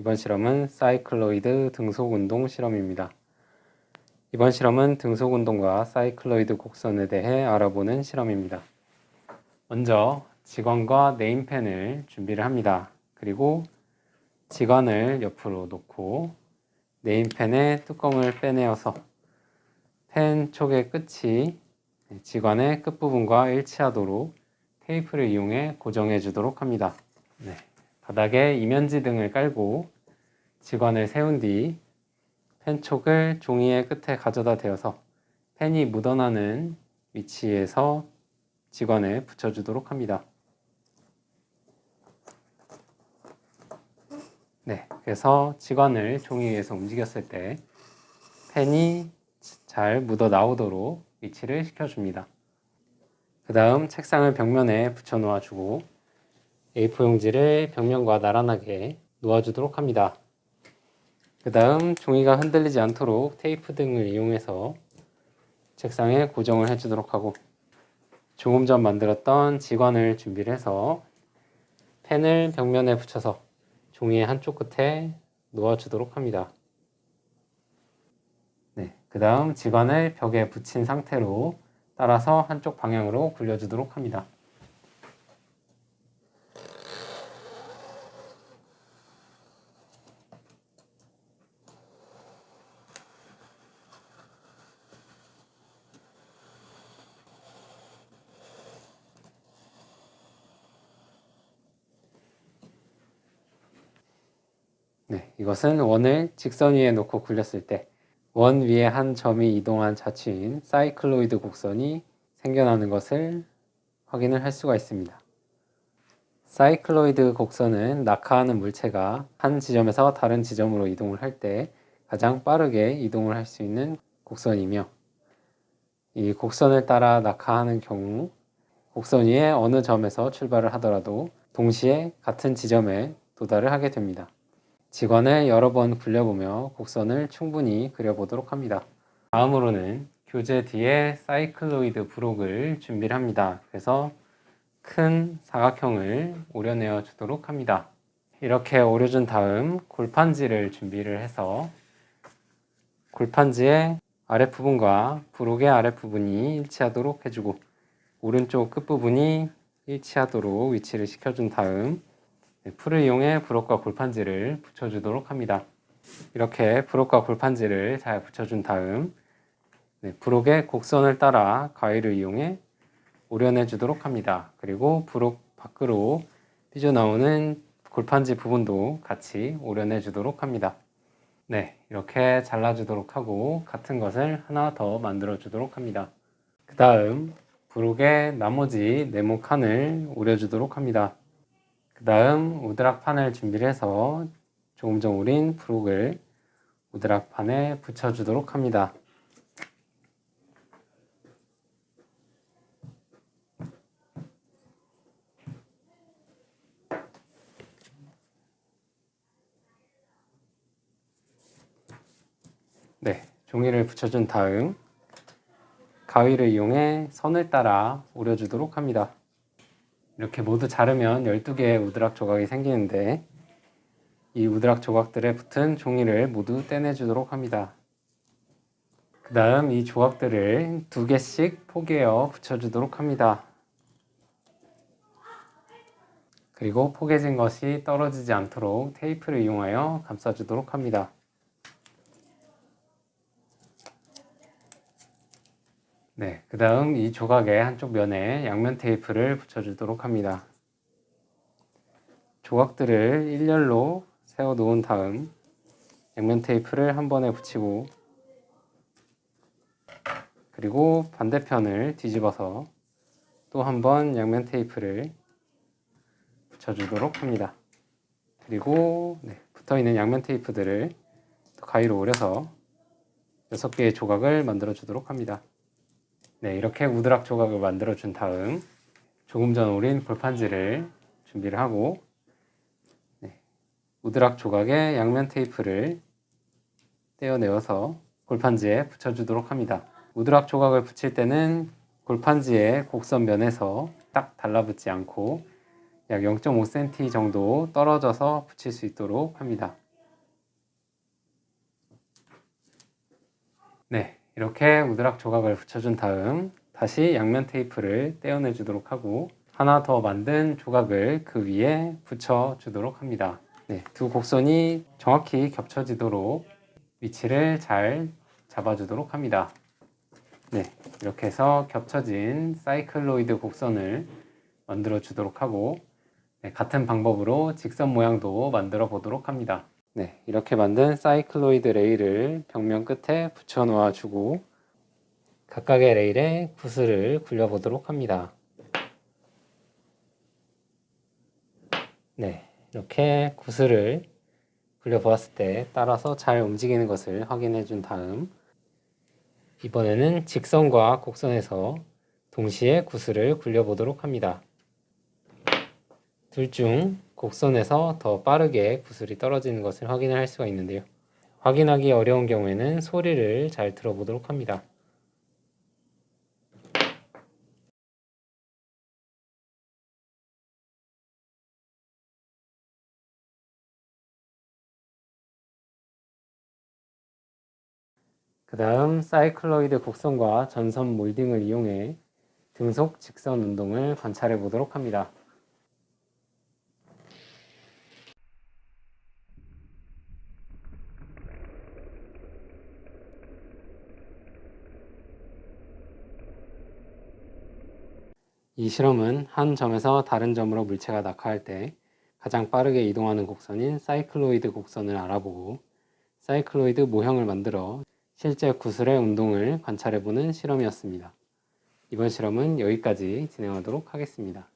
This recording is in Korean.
이번 실험은 사이클로이드 등속 운동 실험입니다. 이번 실험은 등속 운동과 사이클로이드 곡선에 대해 알아보는 실험입니다. 먼저 직원과 네임펜을 준비를 합니다. 그리고 직원을 옆으로 놓고 네임펜의 뚜껑을 빼내어서 펜 촉의 끝이 직원의 끝부분과 일치하도록 테이프를 이용해 고정해 주도록 합니다. 네. 바닥에 이면지 등을 깔고 직원을 세운 뒤 펜촉을 종이의 끝에 가져다 대어서 펜이 묻어나는 위치에서 직원을 붙여주도록 합니다. 네, 그래서 직원을 종이 위에서 움직였을 때 펜이 잘 묻어 나오도록 위치를 시켜줍니다. 그 다음 책상을 벽면에 붙여 놓아주고 A4 용지를 벽면과 나란하게 놓아주도록 합니다. 그 다음 종이가 흔들리지 않도록 테이프 등을 이용해서 책상에 고정을 해주도록 하고 조금 전 만들었던 지관을 준비를 해서 펜을 벽면에 붙여서 종이의 한쪽 끝에 놓아주도록 합니다. 네, 그 다음 지관을 벽에 붙인 상태로 따라서 한쪽 방향으로 굴려주도록 합니다. 네, 이것은 원을 직선 위에 놓고 굴렸을 때 원 위에 한 점이 이동한 자취인 사이클로이드 곡선이 생겨나는 것을 확인을 할 수가 있습니다. 사이클로이드 곡선은 낙하하는 물체가 한 지점에서 다른 지점으로 이동을 할 때 가장 빠르게 이동을 할 수 있는 곡선이며 이 곡선을 따라 낙하하는 경우 곡선 위에 어느 점에서 출발을 하더라도 동시에 같은 지점에 도달을 하게 됩니다. 직원을 여러 번 굴려보며 곡선을 충분히 그려보도록 합니다. 다음으로는 교재 뒤에 사이클로이드 브록을 준비를 합니다. 그래서 큰 사각형을 오려내어 주도록 합니다. 이렇게 오려준 다음 골판지를 준비를 해서 골판지의 아랫부분과 브록의 아랫부분이 일치하도록 해주고 오른쪽 끝부분이 일치하도록 위치를 시켜준 다음 네, 풀을 이용해 브록과 골판지를 붙여주도록 합니다. 이렇게 브록과 골판지를 잘 붙여준 다음 네, 브록의 곡선을 따라 가위를 이용해 오려내 주도록 합니다. 그리고 브록 밖으로 삐져나오는 골판지 부분도 같이 오려내 주도록 합니다. 네, 이렇게 잘라주도록 하고 같은 것을 하나 더 만들어 주도록 합니다. 그 다음 브록의 나머지 네모 칸을 오려주도록 합니다. 그 다음 우드락판을 준비를 해서 조금 전 우린 브록을 우드락판에 붙여주도록 합니다. 네, 종이를 붙여준 다음 가위를 이용해 선을 따라 오려주도록 합니다. 이렇게 모두 자르면 12개의 우드락 조각이 생기는데 이 우드락 조각들에 붙은 종이를 모두 떼내주도록 합니다. 그 다음 이 조각들을 두 개씩 포개어 붙여주도록 합니다. 그리고 포개진 것이 떨어지지 않도록 테이프를 이용하여 감싸주도록 합니다. 네, 그 다음 이 조각의 한쪽 면에 양면 테이프를 붙여주도록 합니다. 조각들을 일렬로 세워 놓은 다음 양면 테이프를 한 번에 붙이고 그리고 반대편을 뒤집어서 또 한 번 양면 테이프를 붙여주도록 합니다. 그리고 네, 붙어 있는 양면 테이프들을 가위로 오려서 6개의 조각을 만들어 주도록 합니다. 네, 이렇게 우드락 조각을 만들어 준 다음 조금 전 우린 골판지를 준비를 하고 네, 우드락 조각의 양면 테이프를 떼어내어서 골판지에 붙여주도록 합니다. 우드락 조각을 붙일 때는 골판지의 곡선 면에서 딱 달라붙지 않고 약 0.5cm 정도 떨어져서 붙일 수 있도록 합니다. 네, 이렇게 우드락 조각을 붙여준 다음 다시 양면 테이프를 떼어내 주도록 하고 하나 더 만든 조각을 그 위에 붙여 주도록 합니다. 네, 두 곡선이 정확히 겹쳐지도록 위치를 잘 잡아주도록 합니다. 네, 이렇게 해서 겹쳐진 사이클로이드 곡선을 만들어 주도록 하고 네, 같은 방법으로 직선 모양도 만들어 보도록 합니다. 네, 이렇게 만든 사이클로이드 레일을 벽면 끝에 붙여 놓아 주고 각각의 레일에 구슬을 굴려 보도록 합니다. 네, 이렇게 구슬을 굴려 보았을 때 따라서 잘 움직이는 것을 확인해 준 다음 이번에는 직선과 곡선에서 동시에 구슬을 굴려 보도록 합니다. 둘 중 곡선에서 더 빠르게 구슬이 떨어지는 것을 확인을 할 수가 있는데요. 확인하기 어려운 경우에는 소리를 잘 들어보도록 합니다. 그 다음 사이클로이드 곡선과 전선 몰딩을 이용해 등속 직선 운동을 관찰해 보도록 합니다. 이 실험은 한 점에서 다른 점으로 물체가 낙하할 때 가장 빠르게 이동하는 곡선인 사이클로이드 곡선을 알아보고 사이클로이드 모형을 만들어 실제 구슬의 운동을 관찰해보는 실험이었습니다. 이번 실험은 여기까지 진행하도록 하겠습니다.